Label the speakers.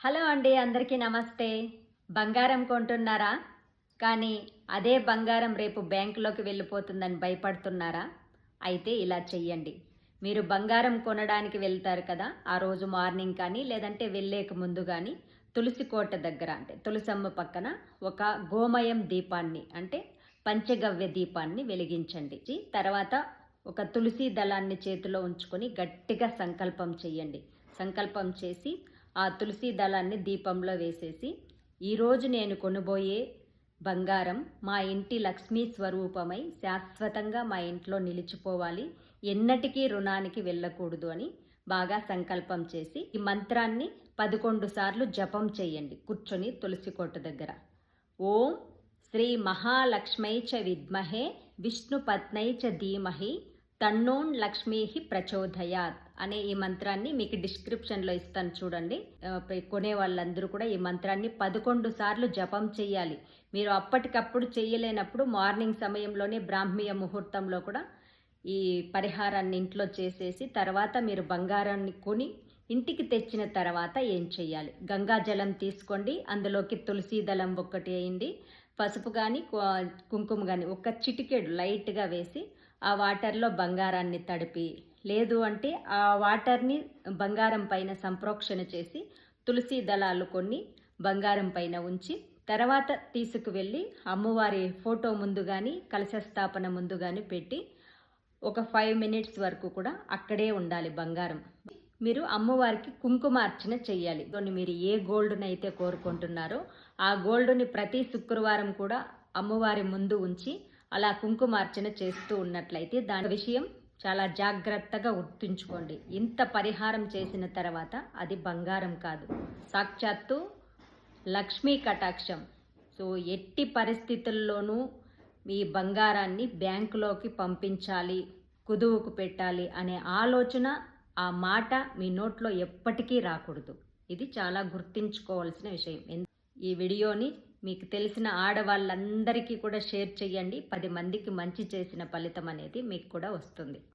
Speaker 1: Hello అండి అందరికీ నమస్తే. బంగారం కొంటున్నారా? కానీ అదే బంగారం రేపు బ్యాంకులోకి వెళ్ళిపోతుందని భయపడుతున్నారా? అయితే ఇలా చెయ్యండి. మీరు బంగారం కొనడానికి వెళ్తారు కదా ఆ రోజు మార్నింగ్ కానీ లేదంటే వెళ్ళేక ముందు కానీ తులసి కోట దగ్గర అంటే తులసమ్మ పక్కన ఒక గోమయం దీపాన్ని అంటే పంచగవ్య దీపాన్ని వెలిగించండి. తర్వాత ఒక తులసి దళాన్ని చేతిలో ఉంచుకొని గట్టిగా సంకల్పం చేయండి సంకల్పం చేసి ఆ తులసి దళాన్ని దీపంలో వేసేసి ఈరోజు నేను కొనుబోయే బంగారం మా ఇంటి లక్ష్మీ స్వరూపమై శాశ్వతంగా మా ఇంట్లో నిలిచిపోవాలి. ఎన్నటికీ రుణానికి వెళ్ళకూడదు అని బాగా సంకల్పం చేసి ఈ మంత్రాన్ని పదకొండు సార్లు జపం చేయండి కూర్చొని తులసి కోట దగ్గర. ఓం శ్రీ మహాలక్ష్మై చ విద్మహే విష్ణుపత్నై చ ధీమహి తన్నోన్ లక్ష్మీ ప్రచోదయాత్ అనే ఈ మంత్రాన్ని మీకు డిస్క్రిప్షన్లో ఇస్తాను చూడండి. కొనే వాళ్ళందరూ కూడా ఈ మంత్రాన్ని పదకొండు సార్లు జపం చేయాలి. మీరు అప్పటికప్పుడు చేయలేనప్పుడు మార్నింగ్ సమయంలోనే బ్రాహ్మీయ ముహూర్తంలో కూడా ఈ పరిహారాన్ని ఇంట్లో చేసేసి తర్వాత మీరు బంగారాన్ని కొని ఇంటికి తెచ్చిన తర్వాత ఏం చేయాలి? గంగా జలం తీసుకోండి. అందులోకి తులసి దళం ఒక్కటి వేయండి. పసుపు కానీ కుంకుమ కానీ ఒక చిటికెడు లైట్గా వేసి ఆ వాటర్లో బంగారాన్ని తడిపి లేదు అంటే ఆ వాటర్ని బంగారం పైన సంప్రోక్షణ చేసి తులసి దళాలు కొన్ని బంగారం పైన ఉంచి తర్వాత తీసుకువెళ్ళి అమ్మవారి ఫోటో ముందు కానీ కలశ స్థాపన ముందు కానీ పెట్టి ఒక ఫైవ్ మినిట్స్ వరకు కూడా అక్కడే ఉండాలి బంగారం. మీరు అమ్మవారికి కుంకుమార్చన చెయ్యాలి. కొన్ని మీరు ఏ గోల్డ్ని అయితే కోరుకుంటున్నారో ఆ గోల్డ్ని ప్రతి శుక్రవారం కూడా అమ్మవారి ముందు ఉంచి అలా కుంకుమార్చన చేస్తూ ఉన్నట్లయితే దాని విషయం చాలా జాగ్రత్తగా గుర్తుంచుకోండి. ఇంత పరిహారం చేసిన తర్వాత అది బంగారం కాదు. సాక్షాత్తు లక్ష్మీ కటాక్షం. సో ఎట్టి పరిస్థితుల్లోనూ మీ బంగారాన్ని బ్యాంకులోకి పంపించాలి కుదువుకు పెట్టాలి అనే ఆలోచన ఆ మాట మీ నోట్లో ఎప్పటికీ రాకూడదు. ఇది చాలా గుర్తుంచుకోవాల్సిన విషయం. ఈ వీడియోని మీకు తెలిసిన ఆడవాళ్ళందరికీ కూడా షేర్ చేయండి పది మందికి మంచి చేసిన ఫలితం అనేది మీకు కూడా వస్తుంది.